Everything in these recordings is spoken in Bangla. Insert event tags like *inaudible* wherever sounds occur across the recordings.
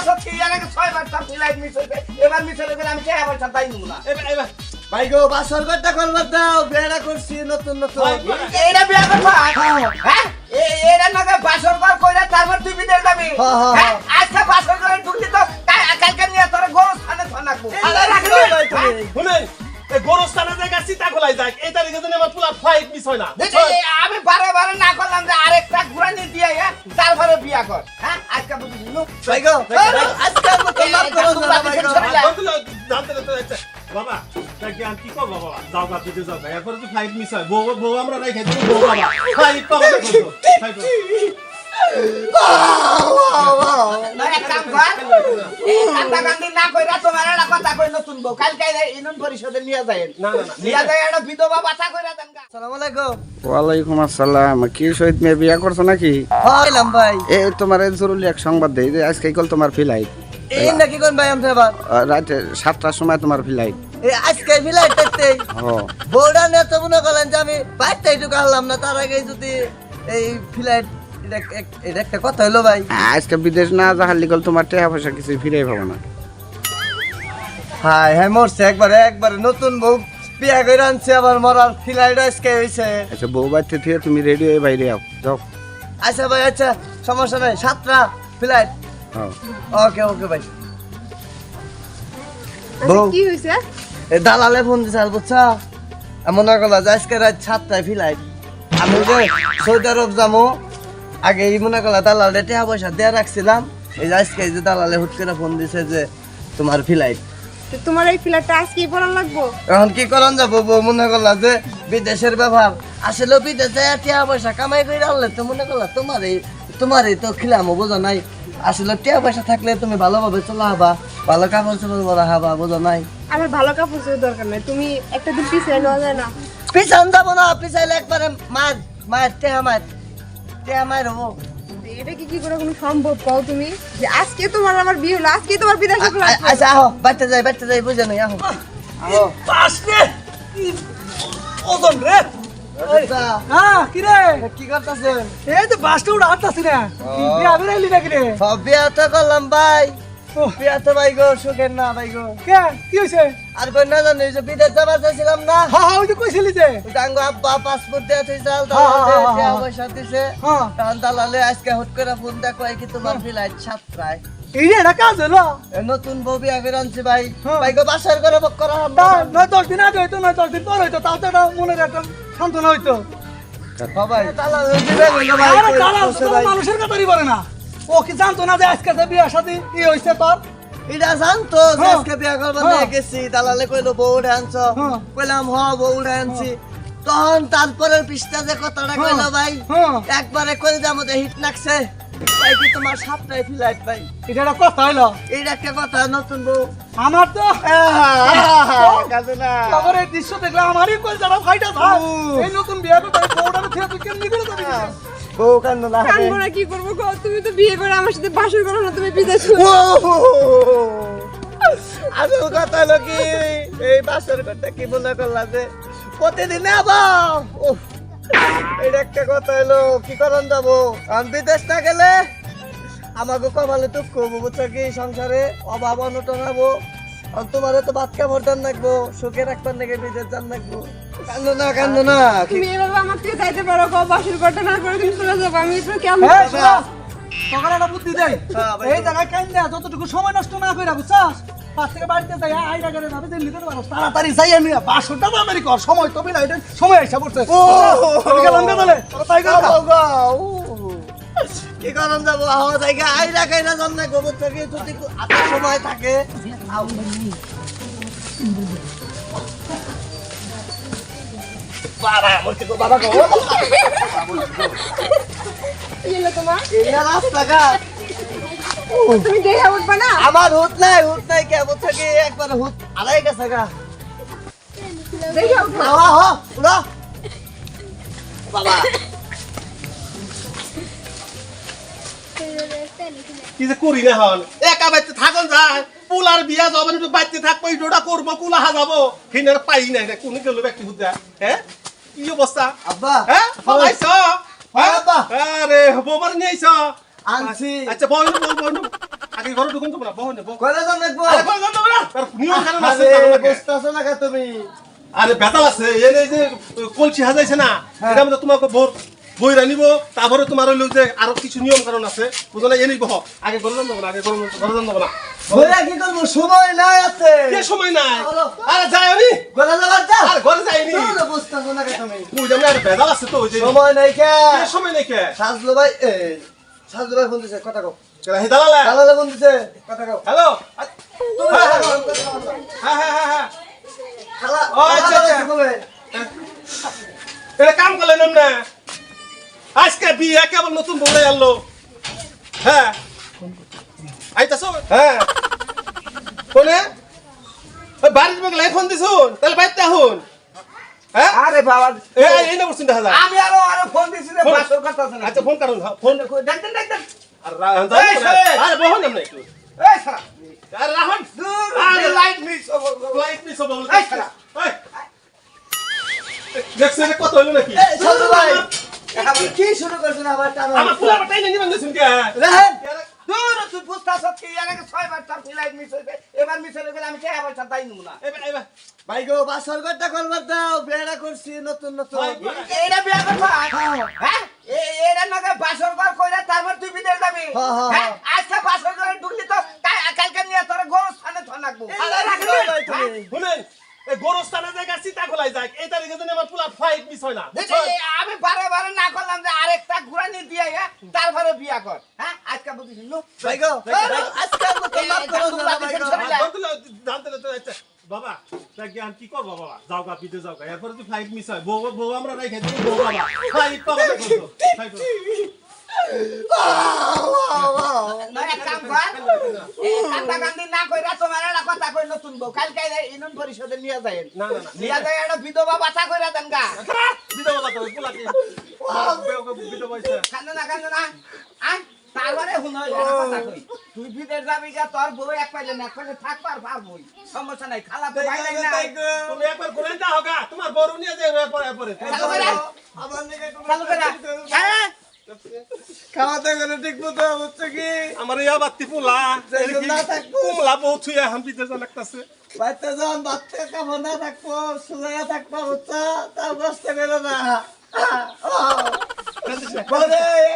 বছর থেকে এর আগে ছয়বার তার ফ্লাইট মিস হয়েছে এবার মিস হয়ে গেলে আমি কে আবার তাই নিব না। এবার এবার। ভাই গো বাসর করতে করবার দাও বেড়া করছি নতুন নতুন। এইটা বিয়া করবা হ্যাঁ? এটা নাকি বাসর ঘর কইরা তারপর তুই বিদেশ যাবি? হ্যাঁ, হ্যাঁ, হ্যাঁ। আজকে বাসর ঘরে ঢুকলি তো কালকে নিয়ে তোর গরু স্থানে থাকব আরে এই গোরস্থানের জায়গা সীতা খোলাই যাক এই তারিখে যেন আমার পুরা ফ্লাইট মিস হয় না। আমি বারে বারে না করলাম যে আরেকটা ঘুরানি দিয়ে হ্যাঁ? তারপরে বিয়া কর হ্যাঁ? আজকে বুঝলি নু জানতে তো একটা বাবা কি করব বাবা যাও গা দিতে যাও এরপরে তো ফ্লাইট মিস হয়। বউ বউ আমরা রেখে বউ বাবা। ফ্লাইট পাবো। না কিন্তু। ফ্লাইট পাবো। না, এক কাম কর। এই কান্দাকান্দি না কইরা তোমার একটা কথা কই নতুন বউ। কালকে ইউনিয়ন পরিষদে নিয়ে যায়। না না না। নিয়ে যায় একটা বিধবা বাতা কইরা দেন গা। আসসালামু আলাইকুম। ওয়ালাইকুম আসসালাম। কি সহিত মেয়ে বিয়া করছ নাকি? এই তোমার জরুরি এক সংবাদ দেই। যে আজকে কল তোমার ফ্লাইট। এই নাকি কোন ভাই আমতে এবার রাতে সাতটার সময় তোমার ফ্লাইট। এই আজকে ফিলাইট দেখতে। ও বউডা নিয়ে তো মনে করলেন যে আমি বাইরটা একটু কাহলাম না তার আগে যদি এই ফ্লাইট এটা একটা কথা হইল ভাই। আজকে বিদেশ না যাহার লিগল তোমার টাকা পয়সা কিছু ফিরে পাবো না। হাই হ্যাঁ মরছে একবারে একবারে নতুন বউ বিয়া করে আনছে আবার মরার ফ্লাইট আজকে হইছে। আচ্ছা বউ বাড়িতে থেকে তুমি রেডি হয়ে বাইরে আও যাও। আচ্ছা ভাই আচ্ছা সমস্যা নাই সাতটা ফ্লাইট হ্যাঁ। ওকে ওকে ভাই। আচ্ছা, বউ। কি হয়েছে এ দালালে ফোন দিছে আর বুঝছা? এমন না করলা আজকে রাত সাতটায় ফ্লাইট আমি যে সৌদি আরব যাব আগে এই মনে করলা দালালে টাকা পয়সা দেয়া রাখছিলাম এই যে আজকে এই যে দালালে হুট করে ফোন দিছে যে তোমার ফ্লাইট তো তোমার এই ফ্ল্যাটটা আজকেই পড়ার লাগবো? এখন কি করান যাব বউ? মনে করলা যে বিদেশের ব্যাপার আসলে বিদেশে টাকা পয়সা কামাই করে আনলে তো মনে করলা তোমারই তোমারই তো খিলামো বোঝো নাই? আসলে টাকা পয়সা থাকলে তুমি ভালোভাবে চলা হবা ভালো কাপড় চোপড় পরা হবা বোঝো নাই? আমার ভালো কাপড় চোপড় দরকার নাই তুমি একটা দিন পিছিয়ে নেওয়া যায় না। পিছান যাব না পিছাইলে একবারে মার মার টেহা মার। টেহা মার হব এটা কি কি করে কোনো সম্ভব? পাও তুমি যে আজকে তোমার আমার বিয়ে হলো আজকে তোমার বিদেশে আ- আ- আচ্ছা আহো বাড়তে যাই বাড়তে যাই বুঝে নাই আহো। আহো। পাস রে ওজন রে? আচ্ছা, হ্যাঁ কি রে? কি করতেছেন? এই তো বাসটা উড়ে হাঁটতাছি না। বিয়া বেরাইলি নাকি রে? সব বিয়া তো করলাম ভাই। বিয়া ভাই গো সুখের না ভাই গো। কে? কি হয়েছে আর কই না জানি যে বিদেশ যাবার চাইছিলাম না। হ্যাঁ হ্যাঁ ওই যে কইছিলি যে। ডাঙ্গ আব্বা পাসপোর্ট দেয়া তুই চাল টাকা। পয়সা দিছে। হ্যাঁ তখন দালালে আজকে হুট করে ফোন দেখো কি তোমার ফ্লাইট সাতটায়? এই কাজ হলো? নতুন বউ বিয়া করে আনছি ভাই। ভাই গো বাসার করে বক করা নয় দশ দিন আগে হইতো নয় দশ দিন পর হইতো তাও তো মনের একটা সান্ত্বনা হইতো। হ্যাঁ দালালে ভাই। মানুষের কথাই বলে না। ও কি জানতো না যে আজকে যে বিয়ে শাদী? ই হইছে তোর? এটা জানতো যে হ্যাঁ। আজকে বিয়া করবার হ্যাঁ। নিয়ে গেছি। দালালে কইলো বউ উঠে আনছো। হ্যাঁ। কইলাম হ বউ উঠে আনছি। তখন তারপরের পৃষ্ঠা যে কথাটা। কইলো ভাই একবারে কই যে আমাদের হিট নাকছে ভাই কি তোমার সাতটায় ফ্লাইট ভাই? এটা একটা কথা হইল। এইটা একটা কথা নতুন বউ। আমার তো দৃশ্য দেখলে আমারই কই যারা ফাইটা এই নতুন বিয়ে করে বউটার থেকে তুই কেমনি করে যাবি বউ কান্দ না হবে। না কি করব গো? তুমি তো বিয়ে করে আমার সাথে বাসর করো না তুমি আসল কথা হলো কি এই বাসর কথা কি মনে করলা যে প্রতিদিন আবার এটা একটা কথা হলো কি করন যাব? আমি বিদেশ না গেলে আমাকে কমালে তো খুব বুঝছ কি? সংসারে অভাব অনটন হব। আর তোমার তো ভাত কাপড় দান রাখব সুখে রাখবার নাকি বিদেশ যান রাখব কান্দো না কান্দো না তুমি এভাবে আমার থেকে চাইতে পারো গো বাসর করতে না করে তুমি চলে যাব আমি তো কেমন সকালে একটা বুদ্ধি হ্যাঁ, ভাই। এই জায়গায় কেন দেয়া যতটুকু সময় নষ্ট না করে বুঝছাস পাঁচ থেকে বাড়িতে যাই আইডা করে যাবে নিতে পারো তাড়াতাড়ি যাই আমি বাসনটা তো আমি কর সময় তো বিনা এটা সময় আইসা পড়ছে ও গেলাম গে তাহলে তাই। কি করন যাব হাওয়া জায়গা আই রাখাই না জান না গোবর থেকে যদি সময় থাকে আউ। কি হলো তোমার। এই না রাস্তাঘাট। তুমি দেখে উঠবা না? আমার হুত নাই হুত নাই কে বলছে কি? একবার হুত আড়াই গেছে গা। দেখে উঠবা হাওয়া হ উড়া। বাবা। কি যে করি না হন একা বাইতে থাকুন যায় পুলার বিয়া যাবেন একটু বাইতে থাকব ইটোটা করব কুলা হাজাবো? হিনের পাই নাই রে কোন গেল ব্যক্তি বুদ্ধা হ্যাঁ? কি অবস্থা? আব্বা হ্যাঁ? হলাইছ হয় আব্বা। আরে বৌমার নিয়েছ আনছি। আচ্ছা বইনু বউ বইনু আগে ঘরে ঢুকুন তোমরা বহন বহ কয়টা জন দেখব? আরে ঘরে যান তোমরা তার নিয়ম কানুন আছে আরে। বুঝতেছো না কে তুমি? আরে বেতাল আছে। এই যে কলসি হাজাইছে না হ্যাঁ। এটা মধ্যে তোমাকে ভোর বই রানিব তারপরে তোমার হইল যে আরও কিছু নিয়ম কারণ আছে বুঝো না এনেই বহ আগে দেবো না আগে ঘরে দেবো না বইরা কি করব সময় নাই আছে কে সময় নাই। আরে যাই আমি যাবার যা। আর ঘরে তুমি বুঝতেছো না কে তুমি? বুঝ আমি আরে আছে তো ওই যে সময় নাই কে কে সময় নাই কে সাজলো ভাই এ সাজলো ভাই ফোন দিছে কথা কও হে দালালে? কালালে ফোন দিছে কথা কও হ্যালো হ্যাঁ, কথা হ্যাঁ। হ্যাঁ হ্যাঁ হ্যাঁ হ্যাঁ খালা ও, আচ্ছা, আচ্ছা। এটা কাম করলেন না? আজকে বিয়ে কেবল নতুন বলে আনলো। হ্যাঁ। আইতাছো? হ্যাঁ। কোনে? ওই বাড়ির বেগ লাই ফোন দিছুন তাহলে বাইতে আহুন। হ্যাঁ? আরে বাবা। এই না বসুন দেখা আমি আরও আরও ফোন দিছি রে ফোন- বাসর কথা আছে না আচ্ছা ফোন করুন ফোন। দেখতেন দেখতেন আর রা- আরে বহন না একটু। এই সারা। আরে রাহন দূর। আরে লাইট মিস ফ্লাইট মিস হবে এই, শালা। দেখছেন কত হইল নাকি? ভাই কি শুরু করছেন আবার টানা? আমার ফুলা বাটাই নাই নিবেন দিছুন কে রাহেন! দূর তুই পুস্তাছ কি এর আগে ছয়বার তার লাইট মিস হইছে এবার মিস হয়ে গেলে আমি কে আবার তাই নিব না? এবার এবার ভাই গো বাসর ঘরটা করবার দাও বেড়া করছি নতুন নতুন। এইটা বিয়া করবা? হ্যাঁ। এইটা নাকি বাসর ঘর কইরা তারপর তুই বিদেশ যাবি? হ্যাঁ। আজকে বাসর ঘরে ঢুকলি তো কালকে নিয়ে তোর গোরস্থানে থ লাগবো আরে রাখো ভাই তুমি শুনেন এই গোরস্থানে জায়গা সীতা খোলাই যায় এই তারিখে জন্য আমার পুলা ফ্লাইট মিস হয় না। বারে বারে না করলাম যে আরেকটা ঘুরানি দিয়ে গে তারপরে বিয়া কর। হ্যাঁ? আজকে বুঝিস নু ভাই গো আজকে মতো মাফ করো না ভাই গো তো আচ্ছা বাবা তা জ্ঞান কি করব বাবা? যাও গা পিতে যাও গা। এরপরে যদি ফ্লাইট মিস হয়। বউ বউ আমরা রেখে দিই বউ বাবা। ফ্লাইট পাবো। কর। নতুন বউ। কালকে ইউনিয়ন পরিষদে নিয়ে যায় নিয়ে যায় একটা বিধবা বাচ্চা কইরা দেন গা। পয়সা কান্দে না কান্দে না। আয় তারপরে কই। তুই বিদেশ যাবি গা তোর বউ এক পাইলে না পাইলে থাকবার পারবই। সমস্যা নাই খালা তো ভাই না তুমি একবার ঘুরে যাও গা তোমার বড় নিয়ে যাই এরপরে এরপরে। চালু করে। চালু করে। ঠিক মতো হচ্ছে কি? আমার ইয়া বাত্তি পোলা না থাকব। কুমলা বউ ছুঁয়ে হাম বিদে যা লাগতাছে। বাচ্চা যখন বাচ্চা কামো না থাকব সুজায়া থাকব বুঝছ? তার কষ্ট করো না।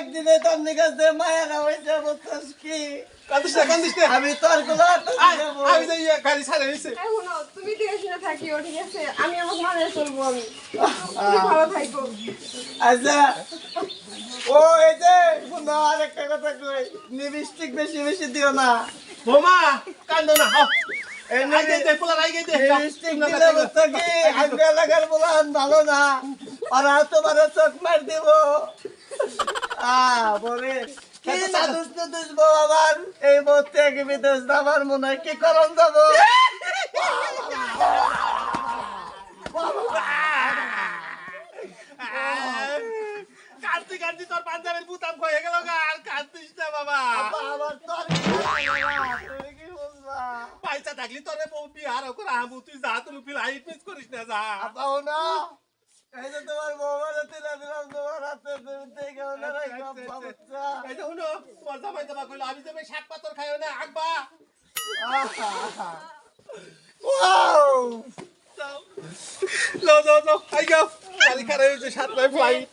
একদিনে তোর নিকাশে মায়া না হয়েছে বুঝছস কি? আমি তোরগুলো আমি যে ইয়ে গাড়ি ছাড়ে নিছি। তুমি দেখে শুনে থাকিও ঠিক আছে? আমি আমার মানে চলবো আমি। তুমি ভালো থাকো। আচ্ছা ও এই যে শুনো আরেকটা কথা কই লিপস্টিক বেশি বেশি দিও না। বোমা কান্দো না হাও ভালো না আর তোমার চোখ মার দিব। আ বলে এই মুহূর্তে কি বিদেশ যাবার মনে হয় কি করম যাব? কান্দি কান্দি তোর পাঞ্জাবের বুতাম হয়ে গেল গা আর কান্দিস না বাবা। আবার তোর পয়সা থাকলি তোরে বিহার করে আমু তুই যা তুমি ফ্লাইট মিস করিস না যা। আপাও না। এই যে তোমার দিলাম তোমার হাতে না বাচ্চা। এই যে শুনো তোমার জামাই জামা কইলো আমি যাবে শাক পাতর খাইও না আগবা ওয়াও যাও। যাও। যাও আই গাও সাত ফ্লাইট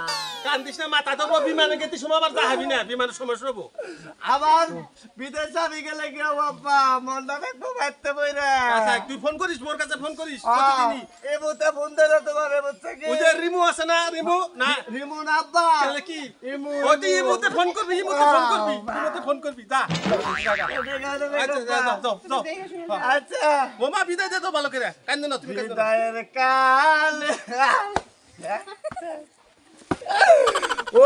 কান্দিস না মাথা দেবো না বিমানে গেতে সময় আবার যাহাবি না বিমানের সময় শুনব। আবার বিদেশ যাবি গেলে কি বাবা মনটা দেখব বাইতে বইরে। আচ্ছা তুই ফোন করিস মোর কাছে ফোন করিস প্রতিদিনই এই মুহূর্তে ফোন দিলে তোমার বুঝছ কি? ওই যে রিমু আছে না রিমু? না। রিমুন আব্বা। তাহলে কি? ইমু ওই তুই ইমুতে ফোন করবি ইমুতে ফোন করবি ইমুতে ফোন করবি যা। আচ্ছা যাও যাও যাও আচ্ছা। বোমা বিদায় দে তো ভালো করে। কান্দো না তুমি কান্দো না। কাল। *laughs* ও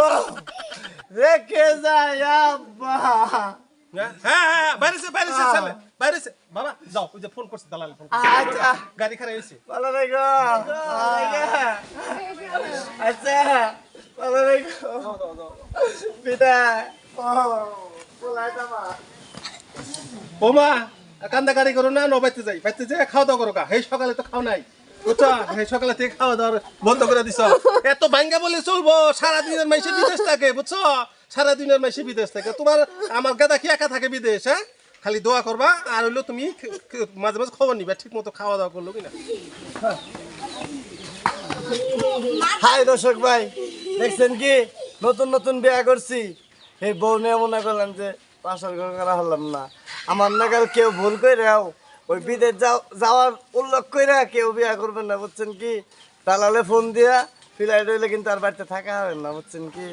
রেখে যায় আব্বা হ্যাঁ হ্যাঁ হ্যাঁ বাইরেছে বাইরেছে ছেলে বাইরেছে বাবা যাও ওই যে ফোন করছে দালাল ফোন আচ্ছা। গাড়ি খারাপ হয়েছে। ভালো রেখো আচ্ছা। ভালো রেখো বিদায় ও পোলাইটা মা ও মা কান্দা গাড়ি করো না ন বাইতে যাই। বাইতে যাই খাওয়া দাওয়া করো কা এই সকালে তো খাও নাই। খাওয়া দাওয়া বন্ধ করে এত বলে চলবো বিদেশ থাকে বিদেশ থাকে। আমার গাদা কি একা থাকে বিদেশ হ্যাঁ? খালি দোয়া করবা, আর হইল তুমি মাঝে মাঝে খবর নিবা ঠিক মতো খাওয়া দাওয়া করল কিনা। হাই দর্শক ভাই, দেখছেন কি? নতুন নতুন বিয়া করছি। এই বউ নিয়ে মনে করলাম যে পাশের ঘর করা হলাম না। আমার নাগাল কেউ ভুল কইরাও ওই বিদেশ যাও- যাওয়ার উল্লেখ করে কেউ বিয়া করবেন না, বুঝছেন কি? দালালে ফোন দিয়া ফিলাইট হইলে কিন্তু আর বাড়িতে থাকা হবে না, বুঝছেন কি?